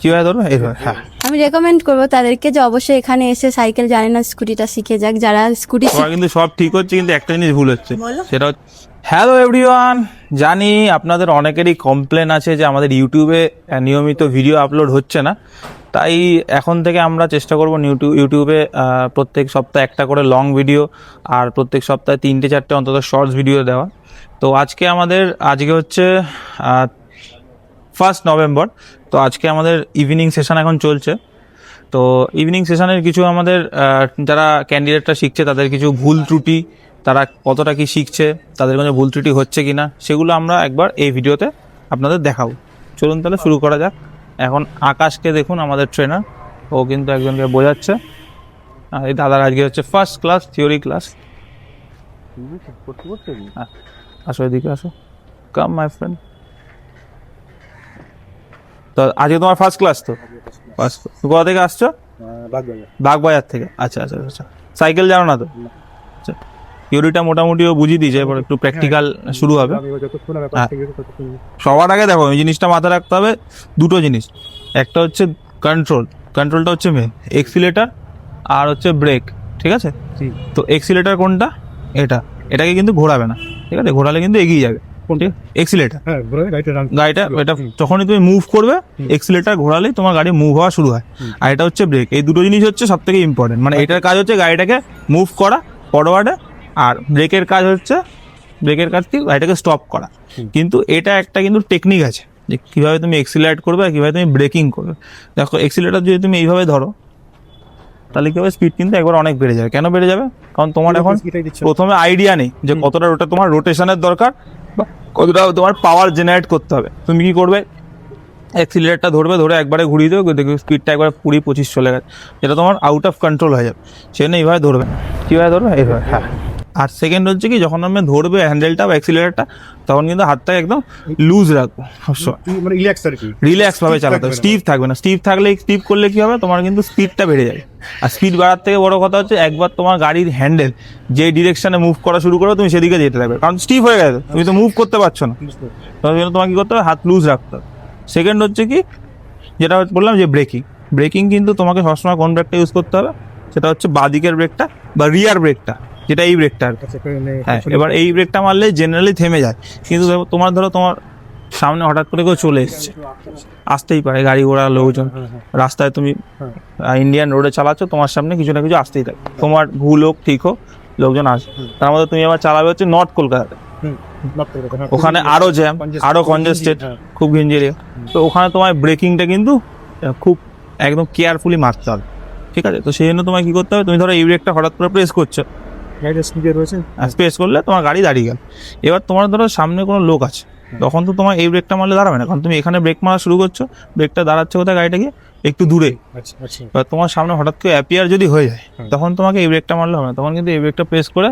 কীভাবে ধরবে? এইভাবে হ্যাঁ। আমি রেকমেন্ড করব তাদেরকে যে অবশ্যই এখানে এসে সাইকেল জানে না স্কুটিটা শিখে যাক যারা স্কুটি তোমার কিন্তু সব ঠিক হচ্ছে কিন্তু একটা জিনিস ভুল হচ্ছে। সেটা হচ্ছে হ্যালো এভরিওয়ান জানি আপনাদের অনেকেরই কমপ্লেন আছে যে আমাদের ইউটিউবে নিয়মিত ভিডিও আপলোড হচ্ছে না। তাই এখন থেকে আমরা চেষ্টা করব ইউটিউব ইউটিউবে প্রত্যেক সপ্তাহে একটা করে লং ভিডিও আর প্রত্যেক সপ্তাহে তিনটে চারটে অন্তত শর্টস ভিডিও দেওয়া। তো আজকে আমাদের আজকে হচ্ছে ফার্স্ট নভেম্বর। তো আজকে আমাদের ইভিনিং সেশন এখন চলছে। তো ইভিনিং সেশনের কিছু আমাদের যারা ক্যান্ডিডেটরা শিখছে তাদের কিছু ভুল ত্রুটি তারা কতটা কি শিখছে তাদের কোনো ভুল ত্রুটি হচ্ছে কি না সেগুলো আমরা একবার এই ভিডিওতে আপনাদের দেখাবো। চলুন তাহলে শুরু করা যাক। এখন আকাশকে দেখুন আমাদের ট্রেনার ও কিন্তু একজনকে বোঝাচ্ছে। আর এই দাদার আজকে হচ্ছে ফার্স্ট ক্লাস থিওরি ক্লাস আসো এদিকে আসো। কাম মাই ফ্রেন্ড তো আজকে তোমার ফার্স্ট ক্লাস তো? কোথা থেকে আসছো? বাগবাজার। থেকে। আচ্ছা আচ্ছা আচ্ছা। সাইকেল জানো না তো? আচ্ছা। থিওরিটা মোটামুটি ও বুঝিয়ে দিয়েছে এবার একটু প্র্যাকটিক্যাল শুরু হবে। হ্যাঁ। সবার আগে দেখো এই জিনিসটা মাথায় রাখতে হবে দুটো জিনিস। একটা হচ্ছে কন্ট্রোল কন্ট্রোলটা হচ্ছে মেন এক্সিলেটার আর হচ্ছে ব্রেক ঠিক আছে? তো এক্সিলেটার কোনটা? এটা। এটাকে কিন্তু ঘোরাবে না ঠিক আছে? ঘোরালে কিন্তু এগিয়ে যাবে। এক্সিলেটার হ্যাঁ গাড়িটা গাড়িটা এটা যখনই তুমি মুভ করবে এক্সিলেটার ঘোরালেই তোমার গাড়ি মুভ হওয়া শুরু হয়। আর এটা হচ্ছে ব্রেক এই দুটো জিনিস হচ্ছে সব থেকে ইম্পর্টেন্ট মানে এটার কাজ হচ্ছে গাড়িটাকে মুভ করা ফরওয়ার্ডে আর ব্রেকের কাজ হচ্ছে ব্রেকের কাজ কি? গাড়িটাকে স্টপ করা। কিন্তু এটা একটা কিন্তু টেকনিক আছে যে কীভাবে তুমি এক্সিলারেট করবে আর কীভাবে তুমি ব্রেকিং করবে। দেখো এক্সিলেটার যদি তুমি এইভাবে ধরো তাহলে কি হবে? স্পিড কিন্তু একবার অনেক বেড়ে যাবে। কেন বেড়ে যাবে? কারণ তোমার এখন প্রথমে আইডিয়া নেই যে কতটা ওটা তোমার রোটেশনের দরকার। কতটা তোমার পাওয়ার জেনারেট করতে হবে। তুমি কি করবে? অ্যাক্সিলেটারটা ধরবে, ধরে একবারে ঘুরিয়ে দেবে, দেখবে স্পিডটা একবারে কুড়ি পঁচিশ চলে গেছে। যেটা তোমার আউট অফ কন্ট্রোল হয়ে যাবে। সেজন্য এইভাবে ধরবে। কীভাবে ধরবে? এইভাবে হ্যাঁ। আর সেকেন্ড হচ্ছে কি যখন আমি ধরবে হ্যান্ডেলটা বা অ্যাক্সিলারেটটা তখন কিন্তু হাতটাকে একদম লুজ রাখব। মানে রিল্যাক্স আর কি। রিল্যাক্স ভাবে চালাতে হবে। স্টিভ থাকবে না। স্টিভ থাকলে স্টিভ করলে কি হবে? তোমার কিন্তু স্পিডটা বেড়ে যাবে। আর স্পিড বাড়ার থেকে বড় কথা হচ্ছে একবার তোমার গাড়ির হ্যান্ডেল যে ডিরেকশনে মুভ করা শুরু করো তুমি সেদিকে যেতে থাকবে। কারণ স্টিভ হয়ে গেছে। তুমি তো মুভ করতে পারছ না। তোমাকে কি করতে হবে? হাত লুজ রাখতে হবে। সেকেন্ড হচ্ছে কি যেটা বললাম যে ব্রেকিং ব্রেকিং কিন্তু তোমাকে সবসময় কোন ব্রেকটা ইউজ করতে হবে? সেটা হচ্ছে বাঁ দিকের ব্রেকটা বা রিয়ার ব্রেকটা যেটা এই ব্রেকটা আর। আচ্ছা হ্যাঁ এবার এই ব্রেকটা মারলে জেনারেলি থেমে যায়। কিন্তু তোমার ধরো তোমার সামনে হঠাৎ করে কেউ চলে এসছে। আসতেই পারে গাড়ি ঘোড়া লোকজন। রাস্তায় তুমি ইন্ডিয়ান রোডে চালাচ্ছ তোমার সামনে কিছু না কিছু আসতেই থাকে। তোমার ভুল হোক ঠিক হোক লোকজন আসে তার মধ্যে তুমি আবার চালাবে হচ্ছে নর্থ কলকাতাতে হ্যাঁ, ওখানে আরও জ্যাম আরও কনজেস্টেড হ্যাঁ। খুব ঘিঞ্জিরি তো ওখানে তোমার ব্রেকিংটা কিন্তু খুব একদম কেয়ারফুলি মারতে হবে। ঠিক আছে? তো সেই জন্য তোমায় কি করতে হবে? তুমি ধরো এই ব্রেকটা হঠাৎ করে প্রেস করছ। গাড়িটা রয়েছে। স্পেস করলে তোমার গাড়ি দাঁড়িয়ে গেল। এবার তোমার ধরো সামনে কোনো লোক আছে তখন তো তোমার এই ব্রেকটা মারলে দাঁড়াবে না কারণ তুমি এখানে ব্রেক মারা শুরু করছ ব্রেকটা দাঁড়াচ্ছে কোথায় গাড়িটা গিয়ে? একটু দূরে। আচ্ছা আচ্ছা। এবার তোমার সামনে হঠাৎ করে অ্যাপিয়ার যদি হয়ে যায় তখন তোমাকে এই ব্রেকটা মারলে হবে না তখন কিন্তু এই ব্রেকটা প্রেস করে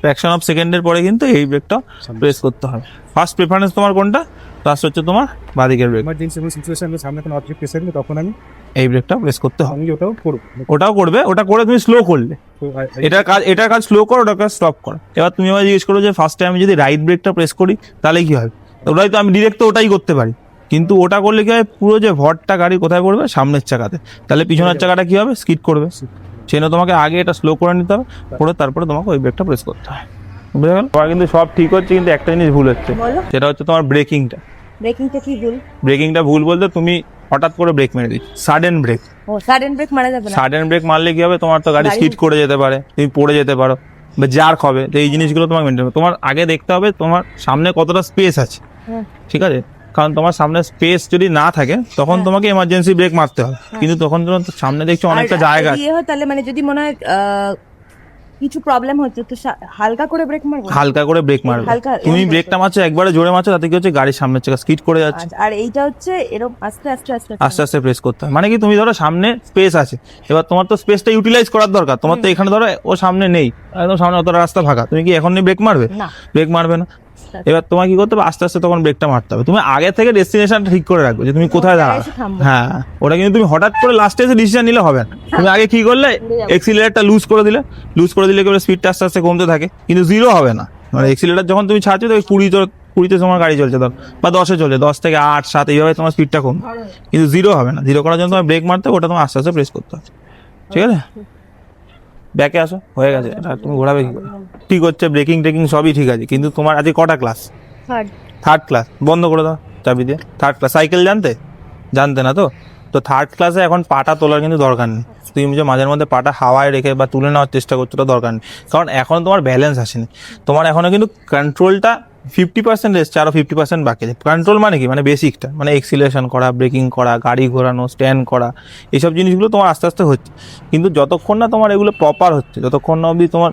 ফ্র্যাকশন অফ সেকেন্ডের পরে কিন্তু এই ব্রেকটা প্রেস করতে হবে। ফার্স্ট প্রেফারেন্স তোমার কোনটা? ফার্স্ট হচ্ছে তোমার বাদিকের ব্রেক সিচুয়েশন সামনে কোনো অবজেক্ট প্রেস তখন আমি এই ব্রেকটা প্রেস করতে হবে। ওটাও করব। ওটাও করবে ওটা করে তুমি স্লো করলে। এটার কাজ এটার কাজ স্লো করো ওটার কাজ স্টপ করো। এবার তুমি আবার জিজ্ঞেস করো যে ফার্স্ট টাইম আমি যদি রাইট ব্রেকটা প্রেস করি তাহলে কি হবে? ওটাই তো আমি ডিরেক্ট তো ওটাই করতে পারি। কিন্তু ওটা করলে কি হয় পুরো যে ভরটা গাড়ি কোথায় পড়বে সামনের চাকাতে। তাহলে পিছনের চাকাটা কি হবে? স্কিড করবে। সেই জন্য তোমাকে আগে এটা স্লো করে নিতে হবে করে তারপরে তোমাকে ওই ব্রেকটা প্রেস করতে হয় বুঝে গেল? তোমার কিন্তু সব ঠিক হচ্ছে কিন্তু একটা জিনিস ভুল হচ্ছে। বলো। সেটা হচ্ছে তোমার ব্রেকিংটা ব্রেকিংটা কি ভুল? ব্রেকিংটা ভুল বলতে তুমি হঠাৎ করে ব্রেক মেরে দিচ্ছ সাডেন ব্রেক ও সাডেন ব্রেক মারা যাবে না? সাডেন ব্রেক মারলে কি হবে? তোমার তো গাড়ি স্কিড করে যেতে পারে তুমি পড়ে যেতে পারো। বা জার্ক হবে তো এই জিনিসগুলো তোমাকে মেনটেন তোমার আগে দেখতে হবে তোমার সামনে কতটা স্পেস আছে। হ্যাঁ। ঠিক আছে? কারণ তোমার সামনে স্পেস যদি না থাকে তখন তোমাকে এমার্জেন্সি ব্রেক মারতে হবে। কিন্তু তখন সামনে দেখছ অনেকটা হ্যাঁ। জায়গা আছে। ইয়ে তাহলে মানে যদি মনে হয় কিছু প্রবলেম হচ্ছে তো হালকা করে ব্রেক মারবো? হালকা করে ব্রেক মারবো। হালকা, তুমি ব্রেকটা মারছো একবারে জোরে মারছো তাতে কি হচ্ছে গাড়ির সামনের চাকা স্কিড করে যাচ্ছে। আচ্ছা, আর এইটা হচ্ছে এরকম আস্তে আস্তে আস্তে আস্তে। আস্তে প্রেস করতে হয়। মানে কি তুমি ধরো সামনে স্পেস আছে। এবার তোমার তো স্পেসটা ইউটিলাইজ করার দরকার। তোমার তো এখানে ধরো ও সামনে নেই। একদম সামনে অতটা রাস্তা ফাঁকা। তুমি কি এখন নিয়ে ব্রেক মারবে? না। ব্রেক মারবে না। এবার তোমার কি করতে হবে? আস্তে আস্তে তখন ব্রেকটা মারতে হবে। তুমি আগে থেকে ডেস্টিনেশনটা ঠিক করে রাখবে যে তুমি কোথায় দাঁড়াবে। হ্যাঁ ওটা কিন্তু তুমি হঠাৎ করে লাস্টে এসে ডিসিশন নিলে হবে না। তুমি আগে কি করলে? এক্সিলেটারটা লুজ করে দিলে। লুজ করে দিলে কি স্পিডটা আস্তে আস্তে কমতে থাকে। কিন্তু জিরো হবে না। মানে এক্সিলেটার যখন তুমি ছাড়ছো তো কুড়ি তো কুড়িতে তোমার গাড়ি চলছে ধর। বা দশে চলছে দশ থেকে আট সাত এইভাবে তোমার স্পিডটা কম কিন্তু জিরো হবে না। জিরো করার জন্য তোমার ব্রেক মারতে হবে, ওটা তোমার আস্তে আস্তে প্রেস করতে হবে। ঠিক আছে? ব্যাকে আসো হয়ে গেছে। তুমি ঘোরাবে কি ঠিক হচ্ছে ব্রেকিং ট্রেকিং সবই ঠিক আছে। কিন্তু তোমার আজকে কটা ক্লাস থার্ড ক্লাস বন্ধ করে দাও চাবি দিয়ে। থার্ড ক্লাস সাইকেল জানতে? জানতে না তো? তো থার্ড ক্লাসে এখন পাটা তোলার কিন্তু দরকার নেই। তুমি যে মাঝের মধ্যে পাটা হাওয়ায় রেখে বা তুলে নেওয়ার চেষ্টা করছ তো দরকার নেই। কারণ এখন তোমার ব্যালেন্স আসেনি। তোমার এখনও কিন্তু কন্ট্রোলটা ফিফটি পার্সেন্ট এসছে আরও ফিফটি পার্সেন্ট বাকি আছে কন্ট্রোল মানে কি? মানে বেসিকটা মানে এক্সিলেশন করা ব্রেকিং করা গাড়ি ঘোরানো স্ট্যান্ড করা এইসব জিনিসগুলো তোমার আস্তে আস্তে হচ্ছে। কিন্তু যতক্ষণ না তোমার এগুলো প্রপার হচ্ছে যতক্ষণ না অবধি তোমার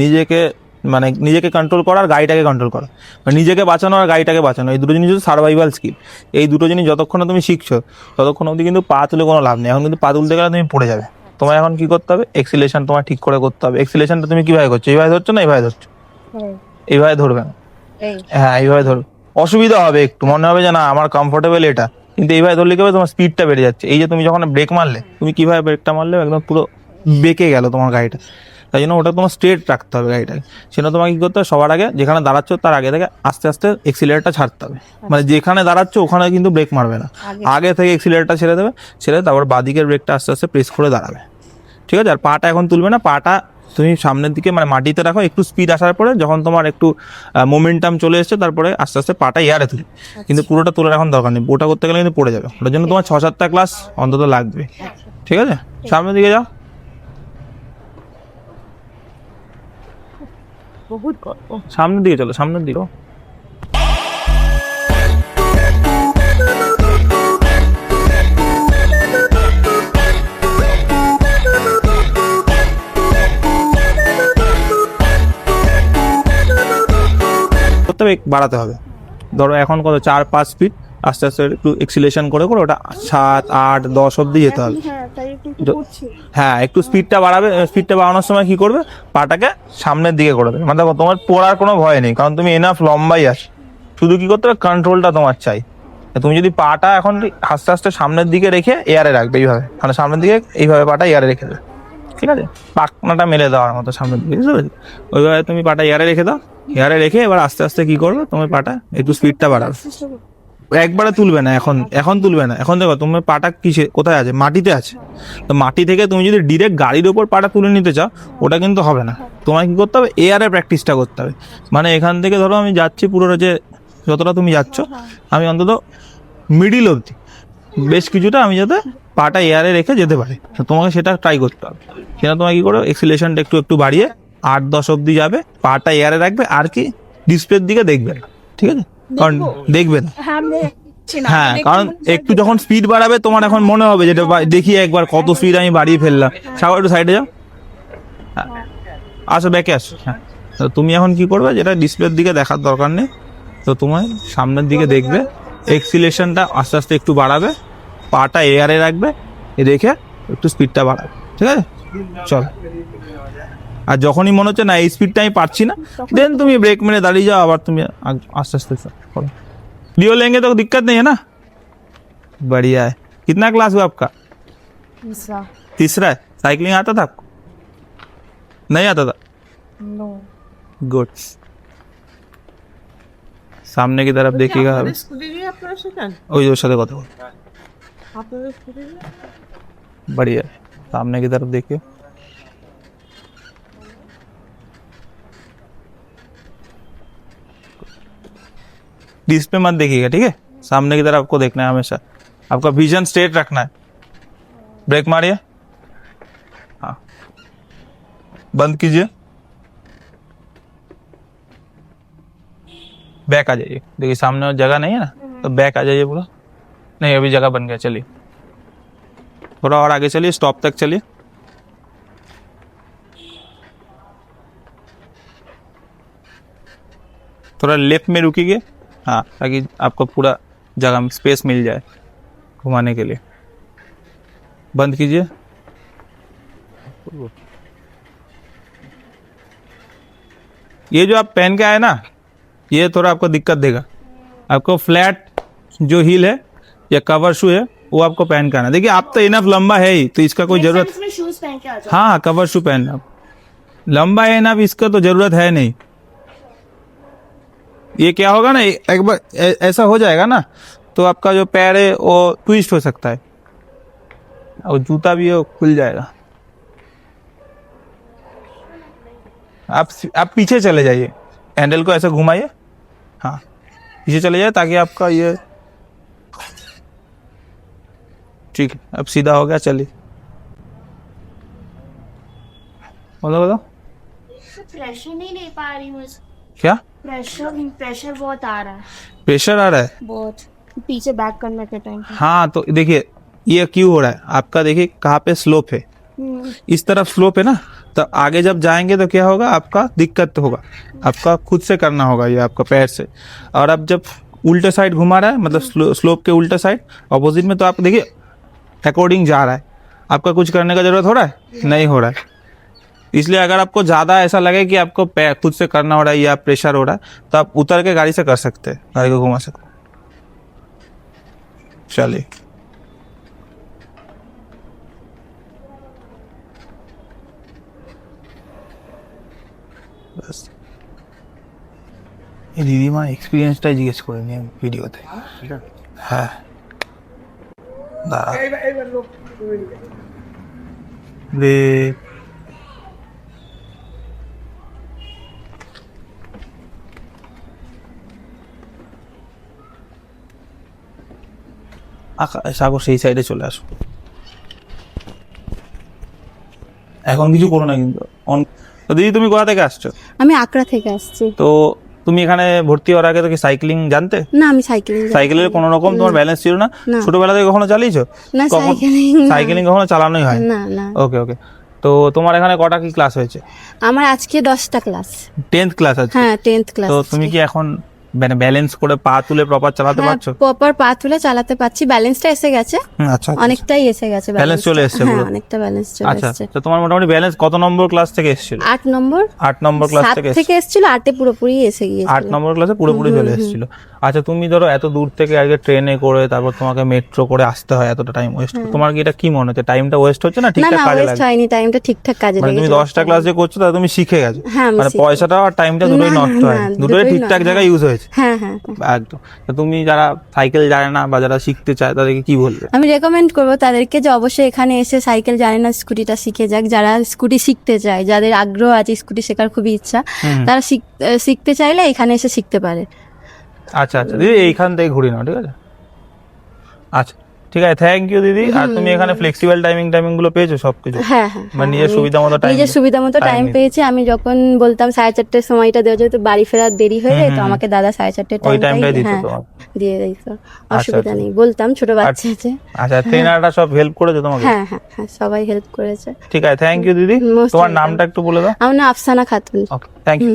নিজেকে মানে নিজেকে কন্ট্রোল করা আর গাড়িটাকে কন্ট্রোল করা। মানে নিজেকে বাঁচানো আর গাড়িটাকে বাঁচানো। এই দুটো জিনিস হচ্ছে সার্ভাইভাল স্কিল এই দুটো জিনিস যতক্ষণ না তুমি শিখছো ততক্ষণ অবধি কিন্তু পা তুলে কোনো লাভ নেই। এখন কিন্তু পা তুলতে গেলে তুমি পড়ে যাবে। তোমার এখন কি করতে হবে? এক্সিলেশন তোমার ঠিক করে করতে হবে। এক্সিলেশনটা তুমি কীভাবে করছ? এইভাবে ধরছো না এইভাবে ধরছো? এইভাবে ধরবে না। হ্যাঁ এইভাবে ধরো। অসুবিধা হবে একটু মনে হবে যে না আমার কমফোর্টেবল এটা। কিন্তু এইভাবে ধরলে কি হবে? তোমার স্পিডটা বেড়ে যাচ্ছে। এই যে তুমি যখন ব্রেক মারলে তুমি কীভাবে ব্রেকটা মারলে? একদম পুরো বেঁকে গেল তোমার গাড়িটা। তাই জন্য ওটা তোমার স্ট্রেট রাখতে হবে গাড়িটাকে। সেটা তোমাকে কি করতে হবে? সবার আগে যেখানে দাঁড়াচ্ছ তার আগে থেকে আস্তে আস্তে এক্সিলেটারটা ছাড়তে হবে। মানে যেখানে দাঁড়াচ্ছ ওখানে কিন্তু ব্রেক মারবে না। আগে। আগে থেকে এক্সিলেটারটা ছেড়ে দেবে ছেড়ে তারপর বাদিকের ব্রেকটা আস্তে আস্তে প্রেস করে দাঁড়াবে। ঠিক আছে? আর পাটা এখন তুলবে না পাটা তুমি সামনের দিকে মানে মাটিতে রাখো একটু স্পিড আসার পরে যখন তোমার একটু মোমেন্টাম চলে এসছে তারপরে আস্তে আস্তে পাটা এয়ারে তুলি। কিন্তু পুরোটা তোলার এখন দরকার নেই ওটা করতে গেলে কিন্তু পড়ে যাবে। ওটার জন্য তোমার ছ সাতটা ক্লাস অন্তত লাগবে। ঠিক আছে? সামনের দিকে যাও। সামনের দিকে চলো সামনের দিকে। বাড়াতে হবে। ধরো এখন কত চার পাঁচ ফিট আস্তে আস্তে একটু এক্সিলেশন করে করে ওটা সাত আট দশ অব্দি যেতে হবে। হ্যাঁ একটু স্পিডটা বাড়াবে স্পিডটা বাড়ানোর সময় কি করবে? পাটাকে সামনের দিকে করে দেবে। মানে দেখো তোমার পড়ার কোনো ভয় নেই কারণ তুমি এনাফ লম্বাই আছো। শুধু কি করতে হবে? কন্ট্রোলটা তোমার চাই। তুমি যদি পাটা এখন আস্তে আস্তে সামনের দিকে রেখে এয়ারে রাখবে এইভাবে মানে সামনের দিকে এইভাবে পাটা এয়ারে রেখে দেবে। ঠিক আছে? পাকনাটা মেলে দেওয়ার মতো সামনের দিকে বুঝতে পেরেছি? ওইভাবে তুমি পাটা এয়ারে রেখে দাও। এয়ারে রেখে এবার আস্তে আস্তে কি করবে তোমার পাটা একটু স্পিডটা বাড়াবে একবারে তুলবে না এখন এখন তুলবে না। এখন দেখো, তোমার পাটা কিসে, কোথায় আছে? মাটিতে আছে। তো মাটি থেকে তুমি যদি ডিরেক্ট গাড়ির ওপর পাটা তুলে নিতে চাও, ওটা কিন্তু হবে না। তোমায় কি করতে হবে? এয়ারে প্র্যাকটিসটা করতে হবে। মানে এখান থেকে ধরো আমি যাচ্ছি পুরো যে যতটা তুমি যাচ্ছ, আমি অন্তত মিডিল অবধি। বেশ কিছুটা আমি যাতে পাটা এয়ারে রেখে যেতে পারি। তোমাকে সেটা ট্রাই করতে হবে। সেটা তোমাকে কি করো? এক্সিলেশনটা একটু একটু বাড়িয়ে আট দশ অবধি যাবে পাটা এয়ারে রাখবে আর কি ডিসপ্লের দিকে দেখবে। না ঠিক আছে? কারণ দেখবে না। হ্যাঁ কারণ একটু যখন স্পিড বাড়াবে তোমার এখন মনে হবে যেটা দেখি একবার কত স্পিড আমি বাড়িয়ে ফেললাম। সাগর একটু সাইডে যাও। হ্যাঁ। আসো ব্যাকে আসো। হ্যাঁ। তো তুমি এখন কি করবে? যেটা ডিসপ্লের দিকে দেখার দরকার নেই তো তোমার সামনের দিকে দেখবে। এক্সিলেশনটা আস্তে আস্তে একটু বাড়াবে পাটা এয়ারে রাখবে রেখে একটু স্পিডটা বাড়াবে। ঠিক আছে? চল। আর যখনই মনে হচ্ছে না এই স্পিডটা আমি পারছি না দেন তুমি ব্রেক মেরে দাঁড়িয়ে যাও আবার তুমি আগ- আস্তে আস্তে করো लियो लेंगे तो दिक्कत नहीं है ना बढ़िया है कितना क्लास हुआ आपका तीसरा है साइकिलिंग आता था आपको नहीं आता था गुड सामने की तरफ देखिएगा अभी ওই ওর সাথে কথা বল बढ़िया है सामने की तरफ देखिए डिस्प्ले मत देखिएगा, ठीक है? सामने की तरफ़ आपको देखना है हमेशा। आपका विजन स्ट्रेट रखना है। ब्रेक मारिए। हाँ। बंद कीजिए। बैक आ जाइए। देखिए, सामने जगह नहीं है ना? तो बैक आ जाइए पूरा। नहीं, अभी जगह बन गया, चलिए। थोड़ा और आगे चलिए स्टॉप तक चलिए। थोड़ा लेफ़्ट में रुकिए। हाँ ताकि आपको पूरा जगह में स्पेस मिल जाए घुमाने के लिए। बंद कीजिए। ये जो आप पहन के आए ना ये थोड़ा आपको दिक्कत देगा। आपको फ्लैट जो हील है या कवर शू है वो आपको पहन के आना। देखिए आप तो इनफ लंबा है ही तो इसका कोई ज़रूरत हाँ हाँ कवर शू पहनना। आप लंबा है ना इसका तो ज़रूरत है नहीं। ये क्या होगा ना एक बार ऐसा हो जाएगा ना तो आपका जो पैर है, वो ट्विस्ट हो सकता है। और जूता भी वो खुल जाएगा। आप आप पीछे चले जाइए। हैंडल को ऐसा घुमाइए। हाँ पीछे चले जाइए ताकि आपका ये ठीक है, अब सीधा हो गया, चलिए। बोलो बोलो। प्रेशर नहीं ले पा रही हूँ क्या? प्रेशर प्रेशर बहुत आ रहा है। प्रेशर आ रहा है? बहुत। पीछे बैक करने के टाइम हाँ तो देखिए ये क्यों हो रहा है? आपका देखिए कहाँ पे स्लोप है? इस तरफ़ स्लोप है ना? तो आगे जब जाएँगे तो क्या होगा? आपका दिक्कत होगा। आपका खुद से करना होगा ये आपका पैर से। और अब जब उल्टे साइड घुमा रहा है मतलब स्लो, स्लोप के उल्टे साइड अपोजिट में तो आप देखिए अकॉर्डिंग जा रहा है। आपका कुछ करने का ज़रूरत हो रहा है? नहीं हो रहा है। इसलिए अगर आपको ज़्यादा ऐसा लगे कि आपको पैर खुद से करना हो रहा है या प्रेशर हो रहा है तो आप उतर के गाड़ी से कर सकते हैं गाड़ी को घुमा सकते हैं चलिए ব্যাস এই দিদিমা এক্সপিরিয়েন্সটাই জিজ্ঞেস করে নিয়ে ভিডিওতে হ্যাঁ দাঁড়া রে সাগর সেই সাইডে চলে আসো। এখন কিছু করো না কিন্তু। অন- তো দিদি তুমি কোথা থেকে আসছো? আমি আকরা থেকে আসছি। তো তুমি এখানে ভর্তি হওয়ার আগে তো কি সাইক্লিং জানতে? না আমি সাইকেলিং সাইকেলের কোনো রকম তোমার ব্যালেন্স ছিল না। ছোটবেলা থেকে কখনো চালিয়েছো? না সাইকেলিং কখনো চালানোই হয় না না। ওকে ওকে তো তোমার এখানে কটা কি ক্লাস হয়েছে? আমার আজকে দশটা ক্লাস টেন্থ ক্লাস আছে? হ্যাঁ টেন্থ ক্লাস তো তুমি কি এখন মানে ব্যালেন্স করে পা তুলে প্রপার চালাতে পারছ? প্রপার পা তুলে চালাতে পারছি। ব্যালেন্সটা এসে গেছে। আচ্ছা আচ্ছা। অনেকটাই এসে গেছে ব্যালেন্স চলে এসেছে হ্যাঁ পুরো? অনেকটা ব্যালেন্স চলে আচ্ছা এসেছে। তো তোমার মোটামুটি ব্যালেন্স কত নম্বর ক্লাস থেকে এসেছিল? আট নম্বর? আট নম্বর ক্লাস থেকে থেকে এসেছিল। আটে পুরোপুরি এসে আট গিয়েছিল নম্বর ক্লাসে পুরোপুরি চলে এসেছিল। আচ্ছা তুমি ধরো এত দূর থেকে আগে ট্রেনে করে তারপর তোমাকে মেট্রো করে আসতে হয় এতটা টাইম ওয়েস্ট তোমার কি এটা কি মনে হচ্ছে? টাইমটা ওয়েস্ট হচ্ছে না ঠিকঠাক কাজে লাগে হয়নি টাইমটা ঠিকঠাক কাজে মানে তুমি লেগেছে। দশটা ক্লাস যে করছ তাহলে তুমি শিখে গেছো। হ্যাঁ মানে পয়সাটা আর টাইমটা দুটোই নষ্ট হয়। দুটোই ঠিকঠাক জায়গায় ইউজ হয়েছে। হ্যাঁ হ্যাঁ। একদম। তুমি যারা সাইকেল জানে না বা যারা শিখতে চায় তাদেরকে কি বলবে? আমি রেকমেন্ড করব তাদেরকে যে অবশ্যই এখানে এসে সাইকেল জানে না স্কুটিটা শিখে যাক। যারা স্কুটি শিখতে চায় যাদের আগ্রহ আছে স্কুটি শেখার খুবই ইচ্ছা তারা শিখ- শিখতে চাইলে এখানে এসে শিখতে পারে। আচ্ছা আচ্ছা দিদি এইখান থেকে ঘুরি নাও ঠিক আছে? আচ্ছা ঠিক আছে থ্যাংক ইউ দিদি। আর তুমি এখানে ফ্লেক্সিবল টাইমিং টাইমিংগুলো পেয়েছ সবকিছু? হ্যাঁ হ্যাঁ মানে হ্যাঁ, নিজের সুবিধা মতো টাইম নিজের সুবিধা মতো টাইম পেয়েছি। আমি যখন বলতাম সাড়ে চারটের সময়টা দেওয়া যেহেতু বাড়ি ফেরার দেরি হয়ে যায় তো আমাকে দাদা সাড়ে চারটে ওই টাইমটাই দিত হ্যাঁ দিয়ে দিত অসুবিধা আচ্ছা। নেই। বলতাম ছোট বাচ্চা আছে। আচ্ছা ট্রেনাররা সব হেল্প করেছ তোমাকে? হ্যাঁ হ্যাঁ হ্যাঁ সবাই হেল্প করেছে। ঠিক আছে থ্যাংক ইউ দিদি। তোমার নামটা একটু বলে দাও। আমার নাম Afsana Khatun. Okay thank you